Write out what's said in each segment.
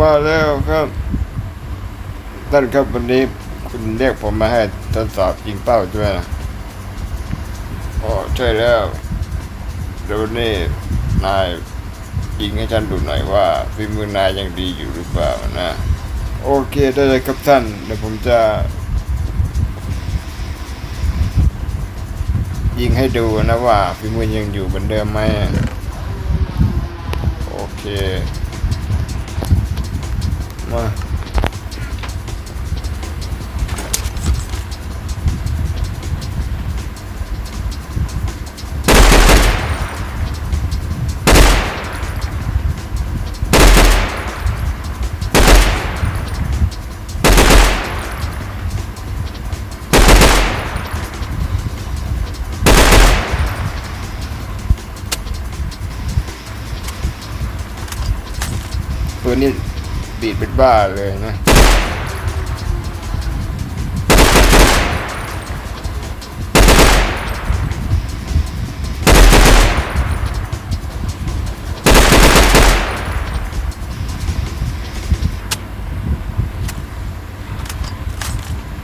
มาแล้วครับท่านครับวันนี้คุณเรียกผมมาให้ทดสอบยิงเป้าด้วยนะอ๋อใช่แล้วเดี๋ยววันนี้นายยิงให้ฉันดูหน่อยว่าฝีมือนายยังดีอยู่หรือเปล่านะ โอเคได้เลยครับท่านเดี๋ยวผมจะ ยิงให้ดูนะว่าฝีมือยังอยู่เหมือนเดิมไหมโอเค มาปืนนี่ ดีดเป็นบ้าเลยนะ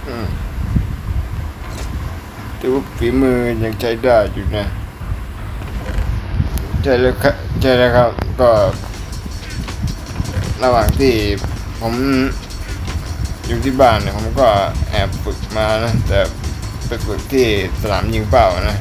อืมแต่ว่าฝีมือยังใช้ได้อยู่นะ ใช่แล้วครับใช่แล้วครับก็ ระหว่างที่ผมอยู่ที่บ้านเนี่ยผมก็แอบฝึกมานะ แต่ไปฝึกที่สนามยิงเป้านะ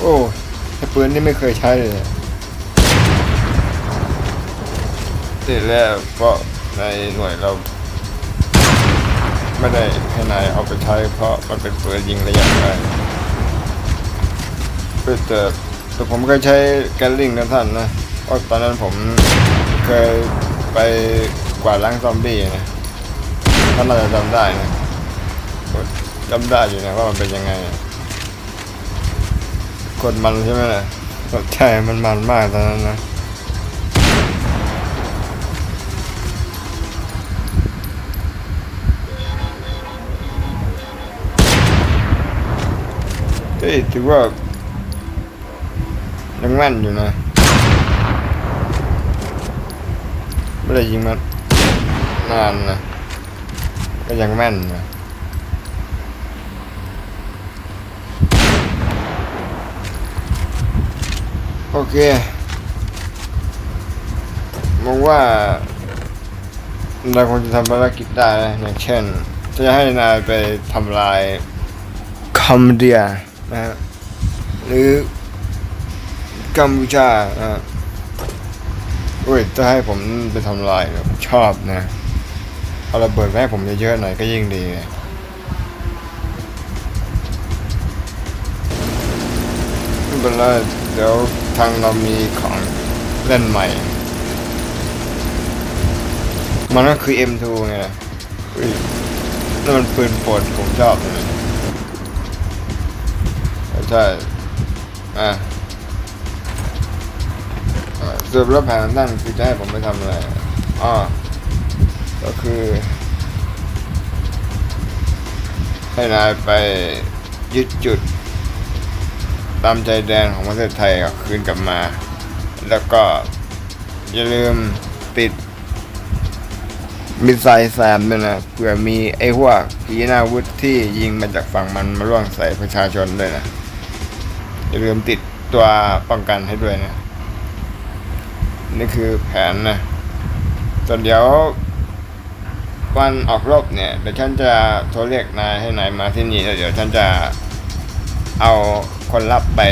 โอ้ไอ้ปืนนี่ไม่เคยใช้เลยติดแล้วเพราะในหน่วยเราไม่ได้ให้นายเอาไปใช้ เพราะมันเป็นปืนยิงระยะไกลแต่แต่ผมเคยใช้แกลลิงนะท่านนะเพราะตอนนั้นผมเคยไปกวาดล้างซอมบี้นะท่านน่าจะจำได้นะจำได้อยู่นะว่ามันเป็นยังไง กดมันใช่ไหมล่ะใช่มันมันมากตอนนั้นนะเฮ้ยถือว่ายังแม่นอยู่นะไม่ได้ยิงมันนานนะก็ยังแม่นนะ โอเค มองว่าเราคงจะทำภารกิจได้นะอย่างเช่น จะให้นายไปทำลายคัมเดียนะฮะหรือกัมพูชานะฮะโอ้ยจะให้ผมไปทำลายชอบนะเอาระเบิดมาให้ผมเยอะๆหน่อยก็ยิ่งดีไม่เป็นไรเดี๋ยว ทางเรามีของเล่นใหม่ มันก็คือ M2 ไงอุ้ยนั่นมันปืนโปรดผมชอบเลยใช่ อะอ่าสรุปแล้วแผนของท่านคือจะให้ผมไปทำอะไรอ๋อก็คือ ให้นายไปยึดจุด ตามใจแดนของประเทศไทยคืนกลับมา แล้วก็อย่าลืมติดมิสไซล์แซมด้วยนะเผื่อมีไอ้พวกขีหนาวุธที่ยิงมาจากฝั่งมันมาล่วงใส่ประชาชนด้วยนะอย่าลืมติดตัวป้องกันให้ด้วยนะ นี่คือแผนนะส่วนเดี๋ยววันออกรบเนี่ยเดี๋ยวฉันจะโทรเรียกนายให้นายมาที่นี่แล้วเดี๋ยวฉันจะ เอาคนรับไป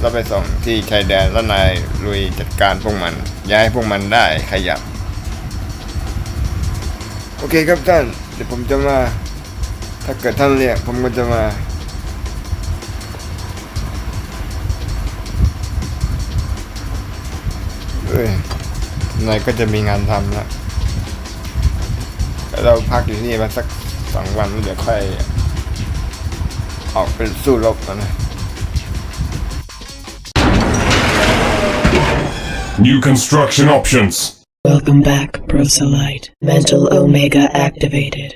แล้วไปส่งที่ชายแดนแล้วนายลุยจัดการพวกมัน ย้ายพวกมันได้ขยับ โอเคครับท่าน เดี๋ยวผมจะมา ถ้าเกิดท่านเรียกผมก็จะมา เอ้ยนายก็จะมีงานทำแล้วเราพักอยู่ที่นี่มาสักสองวันแล้วเดี๋ยวค่อย ออกไปสู้รบกันนะ New construction options. Welcome back, Proselyte. Mental Omega activated.